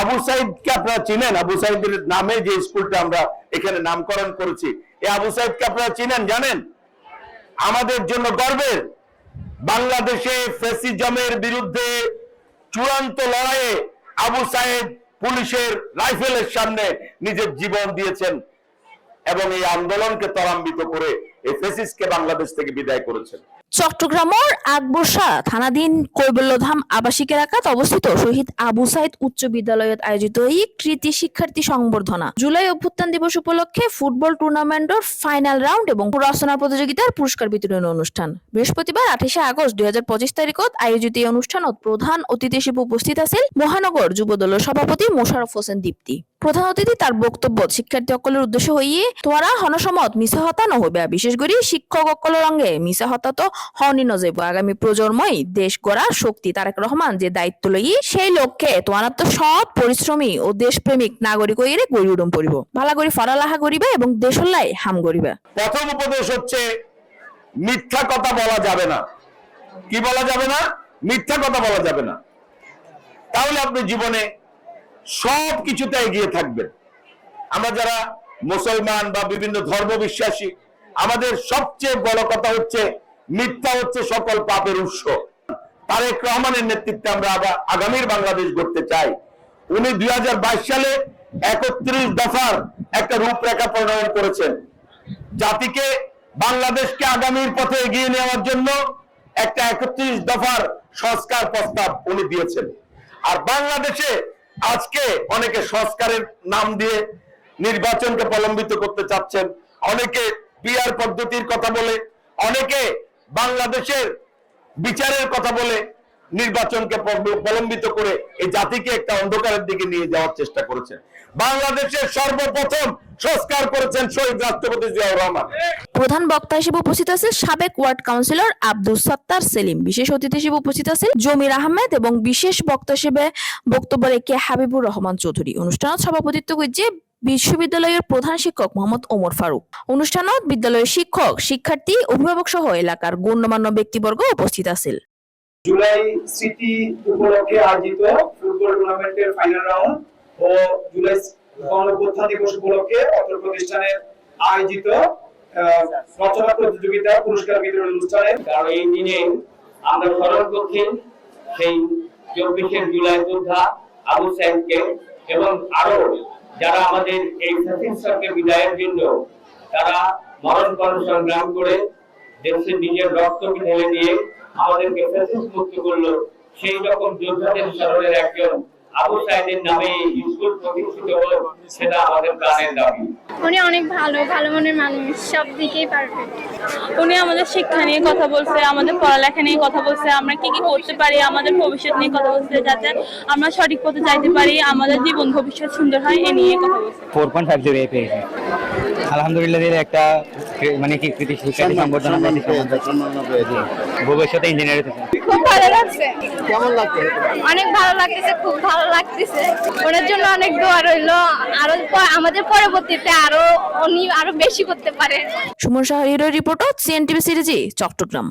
আবু সাইদকে আপনারা চিনেন? আবু সাইদের নামে যে স্কুলটা আমরা এখানে নামকরণ করেছি। এই আবু সাইদকে আপনারা চিনেন? জানেন? আমাদের জন্য গর্বের। বাংলাদেশে ফেসিজমের বিরুদ্ধে চূড়ান্ত লড়াইয়ে আবু সাহেব পুলিশের রাইফেলের সামনে নিজের জীবন দিয়েছেন এবং এই আন্দোলনকে ত্বরান্বিত করে এই ফেসিসকে বাংলাদেশ থেকে বিদায় করেছেন। চট্টগ্রামের থানাধীন কৈবল্যধাম আবাসিক এলাকাত অবস্থিত শহীদ আবু সাইদ উচ্চ বিদ্যালয়ত আয়োজিত এই কৃতি শিক্ষার্থী সংবর্ধনা জুলাই অভ্যুত্থান দিবস উপলক্ষে ফুটবল টুর্নামেন্টের ফাইনাল রাউন্ড এবং রচনা প্রতিযোগিতার পুরস্কার বিতরণ অনুষ্ঠান। বৃহস্পতিবার আঠাশে আগস্ট দুই হাজার পঁচিশ তারিখত আয়োজিত এই অনুষ্ঠানত প্রধান অতিথি হিসেবে উপস্থিত আছিল মহানগর যুবদলের সভাপতি মোশারফ হোসেন দীপ্তি। প্রধান অতিথি তার বক্তব্য শিক্ষার্থী সকলের উদ্দেশ্য হইয়ে তোরা হনসমত মিছা হতা নহবে বিশেষ করে শিক্ষক সকলের অঙ্গে মিছা হতা তো হনি নজেব আগামী প্রজন্মই দেশ গড়ার শক্তি তারেক রহমান যে দায়িত্ব লই সেই লক্ষ্যে তোমার তো সৎ পরিশ্রমী ও দেশপ্রেমিক নাগরিক হইরে গড়ি উডম পড়িব ভালা করে ফরালাহা করিবে এবং দেশলাই হাম করিবে প্রথম উপদেশ হচ্ছে, মিথ্যা কথা বলা যাবে না। কি বলা যাবে না? মিথ্যা কথা বলা যাবে না। তাহলে আপনি জীবনে সব কিছুতে এগিয়ে থাকবেন। আমরা যারা মুসলমান বা বিভিন্ন ধর্ম বিশ্বাসী আমাদের সবচেয়ে বড় কথা হচ্ছে, মিথ্যা হচ্ছে সকল পাপের উৎস। তারেক রহমানের নেতৃত্বে আমরা আগামীর বাংলাদেশ গড়তে চাই। উনি দুই হাজার বাইশ সালে একত্রিশ দফার একটা রূপরেখা প্রণয়ন করেছেন। জাতিকে বাংলাদেশকে আগামীর পথে এগিয়ে নেওয়ার জন্য একটা একত্রিশ দফার সংস্কার প্রস্তাব উনি দিয়েছেন। আর বাংলাদেশে আজকে অনেকে সংস্কারের নাম দিয়ে নির্বাচনকে প্রলম্বিত করতে চাচ্ছেন। অনেকে পিআর পদ্ধতির কথা বলে, অনেকে বাংলাদেশের বিচারের কথা বলে নির্বাচনকে প্রলম্বিত করে এই জাতিকে একটা অন্ধকারের দিকে নিয়ে যাওয়ার চেষ্টা করেছেন। বাংলাদেশের সর্বপ্রথম সংস্কার করেছেন শহীদ রাষ্ট্রপতি জিয়াউর রহমান। প্রধান বক্তা হিসেবে উপস্থিত আছে সাবেক ওয়ার্ড কাউন্সিলর আব্দুল সত্তার সেলিম। বিশেষ অতিথি হিসেবে উপস্থিত আছে জমির আহমেদ এবং বিশেষ বক্তা হিসেবে বক্তব্য রেখে হাবিবুর রহমান চৌধুরী। অনুষ্ঠানত সভাপতিত্ব করছে বিশ্ববিদ্যালয়ের প্রধান শিক্ষক মোহাম্মদ ওমর ফারুক। অনুষ্ঠানত বিদ্যালয়ের শিক্ষক, শিক্ষার্থী, অভিভাবক সহ এলাকার গণ্যমান্য ব্যক্তিবর্গ উপস্থিত আছিল। জুলাই স্মৃতি উপলক্ষে আয়োজিত ফুটবল টুর্নামেন্টের ফাইনাল রাউন্ড ও জুলাই গণঅভ্যুত্থান দিবস উপলক্ষে অত্র প্রতিষ্ঠানের আয়োজিত রচনা প্রতিযোগিতা, পুরস্কার বিতরণ অনুষ্ঠানে কারণ এই দিনে আমরা স্মরণ করছি সেই চব্বিশে জুলাই যোদ্ধা আবু সাইদকে এবং আরও যারা আমাদের এই ফ্যাসিস্টকে বিদায়ের জন্য তারা মরণ পণ সংগ্রাম করে দেশের নিজের রক্ত ঢেলে দিয়ে আমাদেরকে মুক্ত করল, সেই রকম যোদ্ধাদের স্মরণের একজন আবু সাইদের নামে স্কুল প্রতিষ্ঠিত হোক সেটা আমাদের প্রাণের দাবি। উনি অনেক ভালো ভালো মনের মানুষ সব দিকেই পারফেক্ট উনি আমাদের শিক্ষা নিয়ে কথা বলছে আমাদের পড়ালেখা নিয়ে কথা বলছে আমরা কি কি করতে পারি আমাদের ভবিষ্যৎ নিয়ে কথা বলছে যাতে আমরা সঠিক পথে যাইতে পারি আমাদের জীবন ভবিষ্যৎ সুন্দর হয় এ নিয়ে কথা বলছে। ফোর পয়েন্ট ফাইভ জিরো পেয়েছি আলহামদুলিল্লাহ এর একটা মানে কি কৃতি শিক্ষার্থী সম্বর্ধনা ভবিষ্যতে ইঞ্জিনিয়ার ভালো লাগছে? কেমন লাগছে? অনেক ভালো লাগতেছে খুব ভালো লাগতেছে। ওনার জন্য অনেক দোয়া রইল। আরও আমাদের পরবর্তীতে আরও উনি আরও বেশি করতে পারে। সুমন শাহরিয়ার রিপোর্ট সিএনটিভি সিরিজি চট্টগ্রাম।